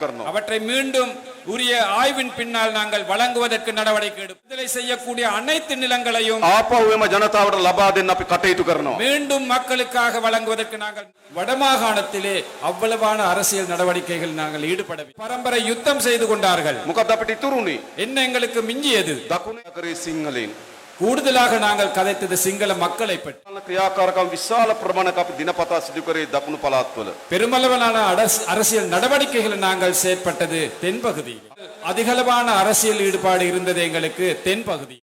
அவற்றை மீண்டும் உரிய ஆய்வின் பின்னால் நாங்கள் வழங்குவதற்கு நடவடிக்கை விடுதலை செய்யக்கூடிய அனைத்து நிலங்களையும் ஆப்போவிம ஜனதாவோட லபாதின் அப்படி கட்டையிட்டு மீண்டும் மக்களுக்காக வழங்குவதற்கு நாங்கள் வடமாகாணத்திலே அவ்வளவான அரசியல் நடவடிக்கைகள் நாங்கள் ஈடுபட பரம்பரை யுத்தம் செய்து கொண்டார்கள். முகத்தப்பட்டி துருணி. என்ன எங்களுக்கு மிஞ்சியது? தக்குனகரி சிங்களின். கூடுதலாக நாங்கள் கதைத்தது சிங்கள மக்களை பற்றி පාලන ක්‍රියාකාරකම් විශාල ප්‍රමාණයක් අපි දිනපතා සිදු කරේ දකුණු පළාත්වල. பெருமளவிலான அரச- அரசியல் நடவடிக்கைகளை நாங்கள் செயற்பட்டது தென்பகுதியில் அதிகளவான அரசியல் ஈடுபாடு இருந்தது எங்களுக்கு தென்பகுதி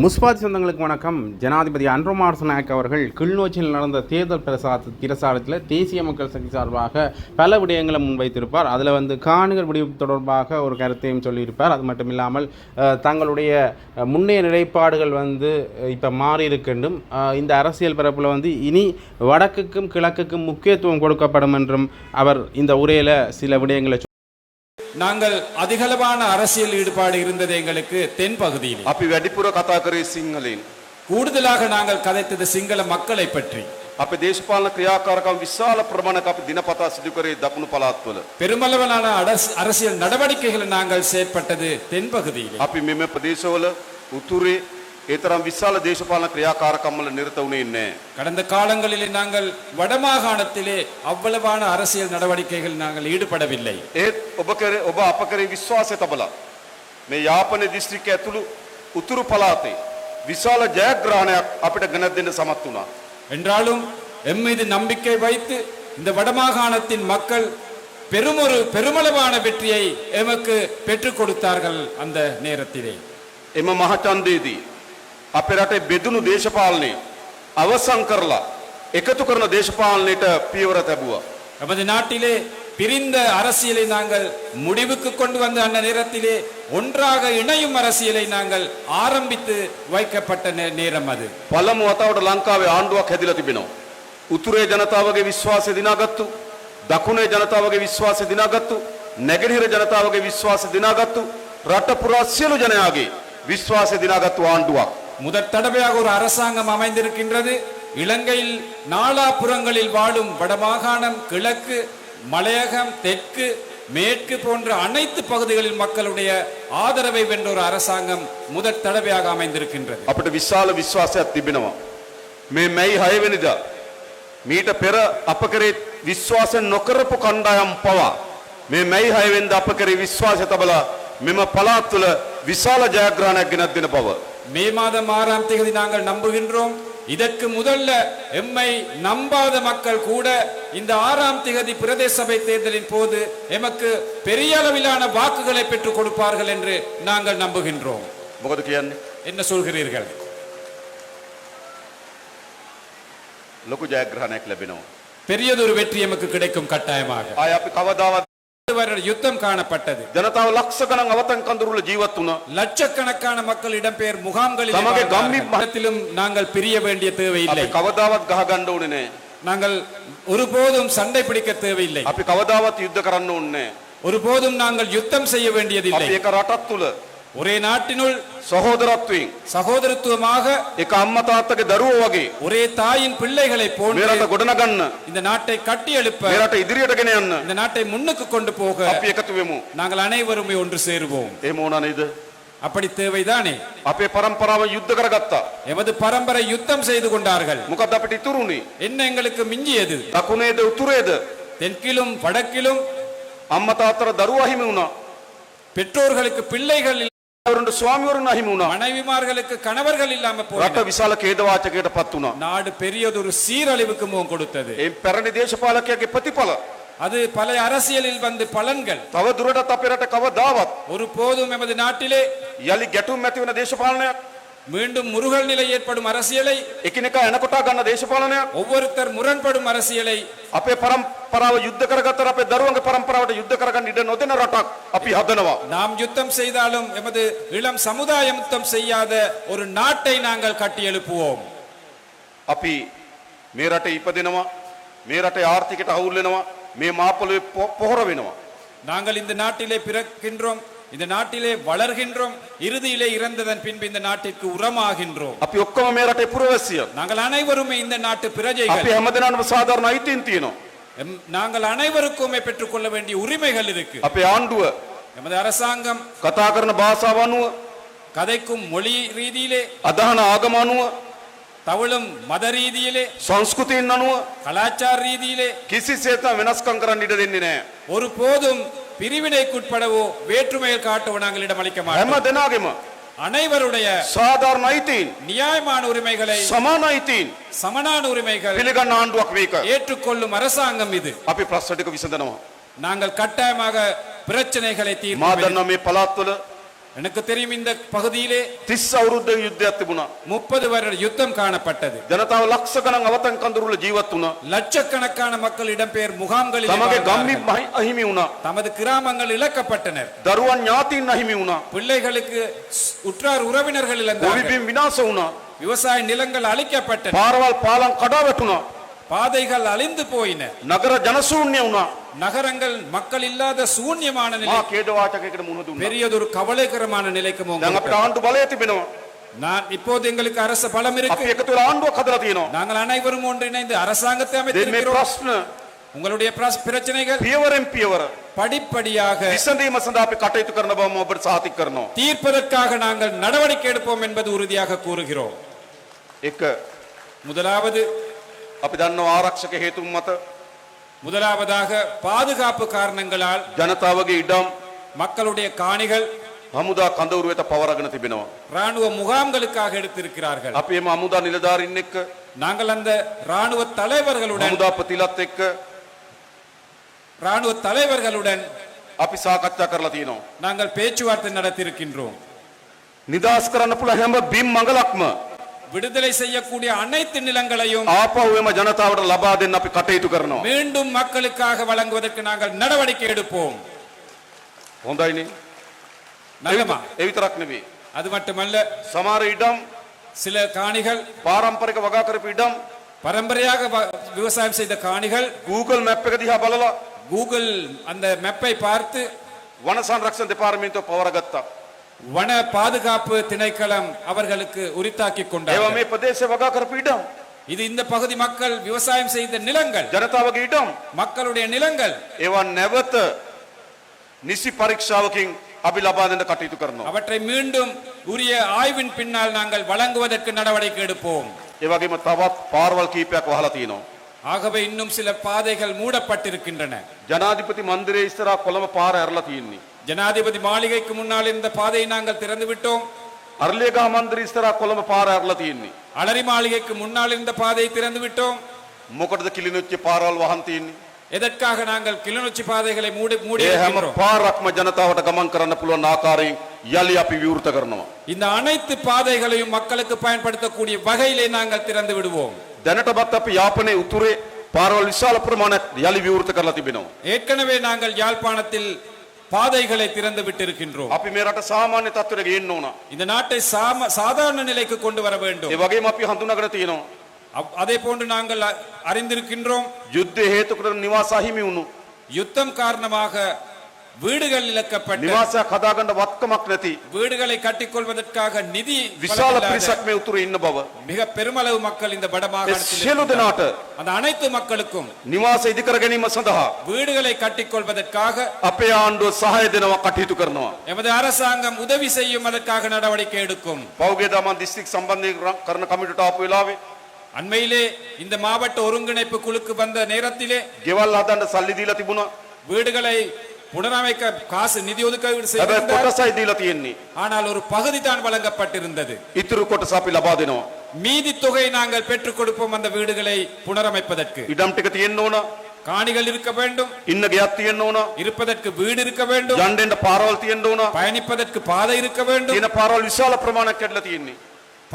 முஸ்பாதி சொந்தங்களுக்கு வணக்கம். ஜனாதிபதி அன்ரோமார் நாயக் அவர்கள் கிளிநொச்சியில் நடந்த தேர்தல் பிரசார பிரசாரத்தில் தேசிய மக்கள் சக்தி சார்பாக பல விடயங்களை முன்வைத்திருப்பார். அதில் வந்து காணிகள் விடுவிப்பு தொடர்பாக ஒரு கருத்தையும் சொல்லியிருப்பார். அது மட்டும் இல்லாமல் தங்களுடைய முன்னைய நிலைப்பாடுகள் வந்து இப்போ மாறி இருக்கின்றும். இந்த அரசியல் பரப்பில் வந்து இனி வடக்குக்கும் கிழக்குக்கும் முக்கியத்துவம் கொடுக்கப்படும் என்றும் அவர் இந்த உரையில் சில விடயங்களை நாங்கள் அதிகளவான அரசியல் ஈடுபாடு இருந்தது எங்களுக்கு தென்பகுதியில் අපි වැඩිපුර කතා කරේ සිංහලෙන්. கூடுதலாக நாங்கள் கதைத்தது சிங்கள மக்களை பற்றி අපේ දේශපාලන ක්‍රියාකාරකම් විශාල ප්‍රමාණයක් අපි දිනපතා සිදු කරේ දකුණු පළාත්වල. பெருமளவிலான அரச- அரசியல் நடவடிக்கைகளை நாங்கள் செயற்பட்டது தென்பகுதியில் අපි මෙම ප්‍රදේශවල උතුරේ ඒ තරම් විශාල දේශපාලන ක්‍රියාකාරකම් වල නිරත වුණේ නැහැ. கடந்த காலங்களிலே நாங்கள் வடமாகாணத்திலே அவ்வளவான அரசியல் நடவடிக்கைகள் நாங்கள் ஈடுபடவில்லை ඒත් ඔබ කරේ ඔබ අප කරේ විශ්වාසය තබලා මේ යාපන දිස්ත්‍රික්කය ඇතුළු උතුරු පළාතේ විශාල ජයග්‍රහණයක් අපිට ගෙන දෙන්න සමත් වුණා. என்றாலும் எம் மீது நம்பிக்கை வைத்து இந்த வடமாகாணத்தின் மக்கள் பெருமொரு பெருமளவான வெற்றியை எமக்கு பெற்றுக் கொடுத்தார்கள் அந்த நேரத்திலே එම මහචන්දයේදී අපේ රටේ බෙදුණු දේශපාලනය අවසන් කරලා එකතු කරන දේශපාලනයට පියවර තැබුවා. நமது நாட்டிலே பிரிந்த அரசியலை நாங்கள் முடிவுக்கு கொண்டு வந்த அந்த நேரத்திலே ஒன்றாக இணையும் அரசியலை நாங்கள் ஆரம்பித்து வைக்கப்பட்ட நே- நேரம் அது පළමු වතාවට ලංකාවේ ආණ්ඩුවක් හැදිලා තිබෙනවා. උතුරේ ජනතාවගේ විශ්වාසය දිනාගත්තු, දකුණේ ජනතාවගේ විශ්වාසය දිනාගත්තු, නැගෙනහිර ජනතාවගේ විශ්වාසය දිනාගත්තු, රට පුරා සියලු ජනයාගේ විශ්වාසය දිනාගත්තු ආණ්ඩුවක්. முதற் தடவையாக ஒரு அரசாங்கம் அமைந்திருக்கின்றது இலங்கையில் நாலாபுறங்களில் வாழும் வடமாகாணம் கிழக்கு மலையகம் தெற்கு மேற்கு போன்ற அனைத்து பகுதிகளில் மக்களுடைய ஆதரவை வென்ற ஒரு அரசாங்கம் முதற் தடவையாக அமைந்திருக்கின்றது අපිට විශාල විශ්වාසයක් තිබෙනවා. මේ මැයි 6 වෙනිදා මීට පෙර අප කරේ විශ්වාස නොකරපු කණ්ඩායම් පවා මේ මැයි 6 වෙනිදා අප කරේ විශ්වාසය තබලා මෙම පළාත් තුළ විශාල ජයග්‍රහණයක් ගෙනත් දෙන බව மே மாதம் ஆறாம் தேதி நாங்கள் நம்புகின்றோம். இதற்கு முதல்ல எம்மை நம்பாத மக்கள் கூட இந்த ஆறாம் திகதி பிரதேச சபை தேர்தலின் போது எமக்கு பெரிய அளவிலான வாக்குகளை பெற்றுக் கொடுப்பார்கள் என்று நாங்கள் நம்புகின்றோம். என்ன சொல்கிறீர்கள்? பெரியதொரு வெற்றி எமக்கு கிடைக்கும் கட்டாயமாக. ආය අපි කවදාවත් ஒரு வருட யுத்தம் காணப்பட்டது ජනතාව ලක්ෂ ගණන් අවතන් කඳුරුල ජීවත් වුණා. லட்சக்கணக்கான மக்கள் இடம்பெயர் முகாம்களில் தமக்கு கம்பி ம- மதத்திலும் நாங்கள் பிரிய வேண்டிய தேவையில்லை අපි කවදාවත් ගහ ගන්න ඕනේ නෑ. நாங்கள் ஒருபோதும் சண்டை பிடிக்க தேவையில்லை අපි කවදාවත් යුද්ධ කරන්න ඕනේ නෑ. ஒருபோதும் நாங்கள் யுத்தம் செய்ய வேண்டியதில்லை අපි එක රටක් තුල ஒரே நாட்டினுள் සහෝදරත්වයෙන් சகோதரத்துவமாக එක අම්මා තාත්තගේ දරුවෝ වගේ ஒரே தாயின் பிள்ளைகளை මේ போன்று රට ගොඩනගන්න இந்த நாட்டை கட்டி எழுப்ப මේ රට ඉදිරියට ගෙන යන්න இந்த நாட்டை முன்னுக்கு கொண்டு போக අපි එකතු වෙමු. நாங்கள் அனைவருமே ஒன்று சேருவோம் එහෙම වුණා නේද? அப்படி தேவைதானே අපේ පරම්පරාව යුද්ධ කරගත්තා. எமது பரம்பரை யுத்தம் செய்து கொண்டார்கள் මොකද අපිට ඉතුරුනේ? என்ன எங்களுக்கு மிஞ்சியது දකුණේද උතුරේද? தெற்கிலும் வடக்கிலும் අම්මා තාත්තට දරුවා හිමි වුණා. பெற்றோர்களுக்கு பிள்ளைகள் இல்ல- වරුන්ට ස්වාමිවරුන් අහිමි වුණා. மனைவிமார்களுக்கு கணவர்கள் இல்லாம රට போயின විශාල ඛේදවාචකයකට පත් වුණා. நாடு பெரியதொரு சீரழிவுக்கு முகம் கொடுத்தது ඒ පැරණි දේශපාලකයාගේ ප්‍රතිඵල அது பல அரசியலில் வந்து பலன்கள் තව දුරටත් අපේ රට කවදාවත් ஒரு போதும் எமது நாட்டிலே යලි ගැටුම් ඇති වෙන දේශපාලනයක් மீண்டும் முருகல் நிலை ஏற்படும் அரசியலை එකිනෙකා එනකොටා ගන්න දේශපාලනයක් ஒவ்வொருத்தர் முரண்படும் அரசியலை අපේ පරම්පරාව යුද්ධ කරගත්තර අපේ දරුවන්ගේ පරම්පරාවට යුද්ධ කරගන්න ඉඩ නොදෙන රටක් අපි හදනවා. நாம் யுத்தம் செய்தாலும் எமது இளம் சமுதாயம் யுத்தம் செய்யாத ஒரு நாட்டை நாங்கள் கட்டி எழுப்புவோம் අපි මේ රට ඉපදෙනවා මේ රටේ ආර්ථිකයට අවුල් වෙනවා මේ මාපොළොවේ පො- පොහොර වෙනවා. நாங்கள் இந்த நாட்டிலே பிறக்கின்றோம் இந்த நாட்டிலே வளர்கின்றோம் இறுதியிலே இறந்ததன் பின்பு இந்த நாட்டிற்கு உரமாகின்றோம் අපි ඔක්කොම මේ රටේ පුරවැසියන්. நாங்கள் அனைவருமே இந்த நாட்டு අපි பிரஜைகள் හැමදෙනාම සාධාරණ අයිතීන් තියෙනවා. எம்- நாங்கள் அனைவருக்குமே பெற்றுக்கொள்ள வேண்டிய உரிமைகள் இருக்கு අපේ ආණ්ඩුව எமது அரசாங்கம் කතා කරන භාෂාව අනුව கதைக்கும் மொழி ரீதியிலே අදහන ආගම අනුව தவளும் மத ரீதியிலே සංස්කෘතියෙන් අනුව கலாச்சார ரீதியிலே කිසිසේත වෙනස්කම් කරන්න ඉඩ දෙන්නේ නෑ. ஒரு போதும் பிரிவினைக்குட்படவோ வேற்றுமையில் காட்டவோ நாங்கள் இடம் அளிக்க மாட்டோம். அனைவருடைய சாதாரண ஐதீன் நியாயமான உரிமைகளை சமான ஐதீன் சமனான உரிமைகள் பிலிகண்ணாண்டுவாக் வைக்க ஏற்றுக்கொள்ளும் அரசாங்கம் இது. அப்படி பிரசடிக்கு விசந்தனமா? நாங்கள் கட்டாயமாக பிரச்சனைகளை தீர்மாதனமே பலாத்துல எனக்கு தெரியும் இந்த பகுதியிலே திஸ் அவருத்த யுத்த திபுனா முப்பது வருட யுத்தம் காணப்பட்டது. ஜனதாவு லட்சக்கணங்க அவத்தன் கந்தருள்ள ஜீவத்துனா. லட்சக்கணக்கான மக்கள் இடம்பெயர் முகாம்களில் தமக்கு கம்மி அஹிமி உனா. தமது கிராமங்கள் இழக்கப்பட்டனர். தருவன் ஞாத்தின் அஹிமி உனா. பிள்ளைகளுக்கு உற்றார் உறவினர்கள் இழந்தார்கள். விநாசம் உனா. விவசாய நிலங்கள் அழிக்கப்பட்டன. பார்வால் பாலம் கடாவட்டுனா பாதைகள் அழிந்து போயின. நகர ஜனசூன்யம் உனா. நகரங்கள் மக்கள் இல்லாத சூன்யமான நிலை මා කේඩවාචකයකට මුහුණ දුන්නා. பெரியதொரு கவலைகரமான நிலைக்கு දැන් மோங்க අපිට ආණ්ඩු බලය තිබෙනවා. நான் இப்போது எங்களுக்கு அரசு பலம் අපි இருக்கு එකතු වෙලා ආණ්ඩුවක් හදලා තියෙනවා. நாங்கள் அனைவரும் ஒன்றிணைந்து அரசாங்கத்தை දැන් මේ அமைத்திருக்கிறோம் ප්‍රශ්න உங்களுடைய பிரஸ்- பிரச்சனைகள் පියවරෙන් පියවර படிப்படியாக විසඳීම සඳහා අපි කටයුතු කරන බව මම ඔබට සාතික කරනවා. தீர்ப்பதற்காக நாங்கள் நடவடிக்கை எடுப்போம் என்பது உறுதியாக கூறுகிறோம் එක முதலாவது අපි දන්නවා ආරක්ෂක හේතුන් මත முதலாவதாக பாதுகாப்பு காரணங்களால் ජනතාවගේ ඉඩම් மக்களுடைய காணிகள் හමුදා කඳවුරු වෙත පවරගෙන තිබෙනවා. ராணுவ முகாம்களுக்காக எடுத்திருக்கிறார்கள் අපි එම හමුදා නිලධාරින් එක්ක நாங்கள் அந்த ராணுவ தலைவர்களுடன் හමුදාපතිලත් එක්ක ராணுவ தலைவர்களுடன் අපි සාකච්ඡා කරලා තියෙනවා. நாங்கள் பேச்சுவார்த்தை நடத்தியிருக்கின்றோம் නිදහස් කරන්න පුළුවන් හැම බිම් මඟලක්ම விடுதலை செய்யக்கூடிய அனைத்து நிலங்களையும் ආපහු එම ජනතාවට ලබා දෙන්න අපි කටයුතු කරනවා. மீண்டும் மக்களுக்காக வழங்குவதற்கு நாங்கள் நடவடிக்கை எடுப்போம் හොඳයිනේ. நல்லமா ඒ විතරක් නෙවෙයි. அது மட்டுமல்ல සමහර ඉඩම් சில காணிகள் පාරම්පරික වගා කරපු ඉඩම් பரம்பரையாக வ- விவசாயம் செய்த காணிகள் Google map එක දිහා බලලා கூகுள் அந்த மெப்பை பார்த்து වන සංරක්ෂණ දෙපාර්තමේන්තුව පවරගත්තා. வன பாதுகாப்பு திணைக்களம் அவர்களுக்கு உரித்தாக்கி ඒවා கொண்டார் මේ ප්‍රදේශ වගා කරපු ඉඩම්. இது இந்த பகுதி மக்கள் விவசாயம் செய்த நிலங்கள் ජනතාවගේ ඉඩම්. மக்களுடைய நிலங்கள் ඒවා නැවත නිසි පරීක්ෂාවකින් අපි ලබා දෙන්න කටයුතු කරනවා. அவற்றை மீண்டும் உரிய ஆய்வின் பின்னால் நாங்கள் வழங்குவதற்கு நடவடிக்கை எடுப்போம் ඒ වගේම තවත් පාරවල් කීපයක් වහලා තියෙනවා. ஆகவே இன்னும் சில பாதைகள் மூடப்பட்டிருக்கின்றன ජනාධිපති මන්දිරයේ ඉස්සරහා කොළඹ පාර ඇරලා තියෙන්නේ. ஜனாதிபதி மாளிகைக்கு முன்னால் இந்த பாதையை நாங்கள் திறந்து விட்டோம் අරලියගහ මන්දිරය ඉස්සරහා කොළඹ පාර ඇරලා තියෙන්නේ. அலரி மாளிகைக்கு முன்னால் இந்த பாதையை திறந்து விட்டோம் මොකටද කිලිනොච්ච පාරවල් වහන් තියෙන්නේ? எதற்காக நாங்கள் கிளிநொச்சி பாதைகளை மூடி மூடி ඒ හැම இருக்கின்றோம்? පාරක්ම ජනතාවට ගමන් කරන්න පුළුවන් ආකාරයෙන් යලි අපි විවෘත කරනවා. இந்த அனைத்து பாதைகளையும் மக்களுக்கு பயன்படுத்தக்கூடிய வகையிலே நாங்கள் திறந்து விடுவோம் දැනටමත් අපි යාපනයේ උතුරේ පාරවල් විශාල ප්‍රමාණයක් යලි විවෘත කරලා තිබෙනවා. ஏற்கனவே நாங்கள் யாழ்ப்பாணத்தில் பாதைகளை திறந்து விட்டிருக்கின்றோம் අපි මේ රට සාමාන්‍ය තත්ත්වයට ගේන්න ඕන. இந்த நாட்டை சாம சாதாரண நிலைக்கு கொண்டு வர வேண்டும் ඒ වගේම අපි හඳුනාගෙන තියෙනවා. அவ்- அதே போன்று நாங்கள் அ- அறிந்திருக்கின்றோம் යුද්ධය හේතු කරගෙන නිවාස අහිමි වුණු. யுத்தம் காரணமாக வீடுகள் இழக்கப்பட்ட නිවාසයක් හදාගන්න වත්කමක් නැති வீடுகளை கட்டிக்கொள்வதற்காக நிதி විශාල பலமில்லாத පිරිසක් මේ උතුරේ ඉන්න බව. மிக பெருமளவு மக்கள் இந்த ඒ வடமாகாணத்தில் සියලු இருக்கின்றார்கள். දෙනාට அந்த அனைத்து மக்களுக்கும் නිවාස ඉදිකර ගැනීම සඳහා வீடுகளை கட்டிக்கொள்வதற்காக අපේ ආණ්ඩුව සහය දෙනවා කටයුතු කරනවා. எமது அரசாங்கம் உதவி செய்யும் அதற்காக நடவடிக்கை எடுக்கும் පෞගේ දමන් දිස්ත්‍රික් සම්බන්ධය කරන කමිටුවට ආපු වෙලාවේ அண்மையிலே இந்த மாவட்ட ஒருங்கிணைப்பு குழுக்கு வந்த நேரத்திலே ගෙවල් හදන්න සල්ලි දීලා තිබුණා. வீடுகளை புனரமைக்க காசு நிதி ஒதுக்கீடு හැබැයි செய்திருந்தார் කොටසයි දීලා තියෙන්නේ. ஆனால் ஒரு பகுதி தான் வழங்கப்பட்டிருந்தது ඉතුරු කොටස අපි ලබා දෙනවා. மீதி தொகை நாங்கள் பெற்றுக் கொடுப்போம் அந்த வீடுகளை புனரமைப்பதற்கு ඉඩම් ටික තියෙන්න ඕන. காணிகள் இருக்க வேண்டும் ඉන්න ගෙයක් තියෙන්න ඕන. இருப்பதற்கு வீடு இருக்க வேண்டும் යන්නෙන්න පාරවල් තියෙන්න ඕන. பயணிப்பதற்கு பாதை இருக்க வேண்டும் තියෙන පාරවල් විශාල ප්‍රමාණයක් කැඩලා තියෙන්නේ.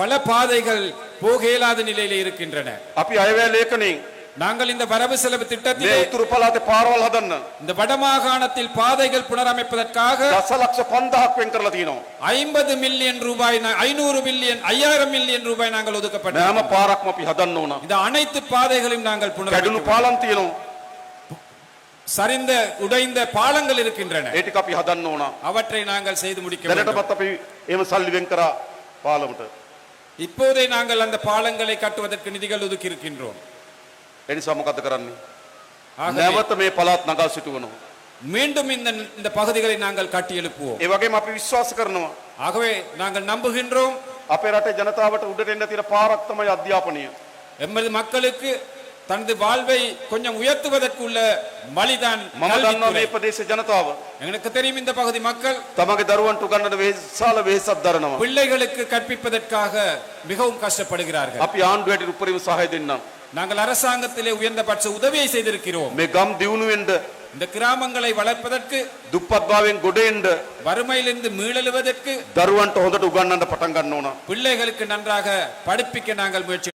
பல பாதைகள் போக இயலாத நிலையிலே இருக்கின்றன අපි අයවැය ලේඛනයෙන් நாங்கள் இந்த வரவு செலவு මේ திட்டத்திலே උතුරු පළාතේ පාරවල් හදන්න இந்த வடமாகாணத்தில் பாதைகள் புனரமைப்பதற்காக දසලක්ෂ 5000ක් වෙන් කරලා තියෙනවා. ஐம்பது மில்லியன் ரூபாய் ஐநூறு மில்லியன் ஐயாயிரம் மில்லியன் ரூபாய் நாங்கள் මේ ஒதுக்கப்பட்டோம் හැම පාරක්ම අපි හදන්න ඕන. இந்த அனைத்து பாதைகளையும் நாங்கள் කැඩුණු புனரமைக்க පාලම් තියෙනවා. சரிந்த உடைந்த பாலங்கள் இருக்கின்றன ඒ ටික අපි හදන්න ඕන. அவற்றை நாங்கள் செய்து முடிக்க வேண்டும் දැනටමත් අපි එහෙම සල්ලි වෙන් කරා පාලමට. இப்போதே நாங்கள் அந்த பாலங்களை கட்டுவதற்கு நிதிகள் ஒதுக்கி இருக்கின்றோம் ඒ නිසා මොකද කරන්නේ? ஆகவே- නැවත මේ පළාත් නගා සිටුවනවා. மீண்டும் இந்த இந்த பகுதிகளை நாங்கள் கட்டி எழுப்புவோம் ඒ වගේම අපි විශ්වාස කරනවා. ஆகவே நாங்கள் நம்புகின்றோம் අපේ රටේ ජනතාවට උඩට එන්න තියෙන පාරක් තමයි අධ්‍යාපනය. எமது மக்களுக்கு தனது வாழ்வை கொஞ்சம் உயர்த்துவதற்கு உள்ள வழிதான் මම දන්නවා கல்வித்துறை. මේ ප්‍රදේශ ජනතාව எனக்கு தெரியும் இந்த பகுதி மக்கள் තමගේ දරුවන්ට උගන්නන විශාල වෙහෙසක් දරනවා. பிள்ளைகளுக்கு கற்பிப்பதற்காக மிகவும் கஷ்டப்படுகிறார்கள் අපි ආණ්ඩුවට උපරිම සහය දෙන්නම්. நாங்கள் அரசாங்கத்திலே உயர்ந்தபட்ச உதவியை செய்திருக்கிறோம் මේ ගම් දියුණුවෙන්ද இந்த கிராமங்களை வளர்ப்பதற்கு දුප්පත්භාවයෙන් ගොඩ එන්න வறுமையிலிருந்து மீளெழுவதற்கு දරුවන්ට හොඳට උගන්නන්න පටන් ගන්න ඕන. பிள்ளைகளுக்கு நன்றாக படிப்பிக்க நாங்கள் முயற்சி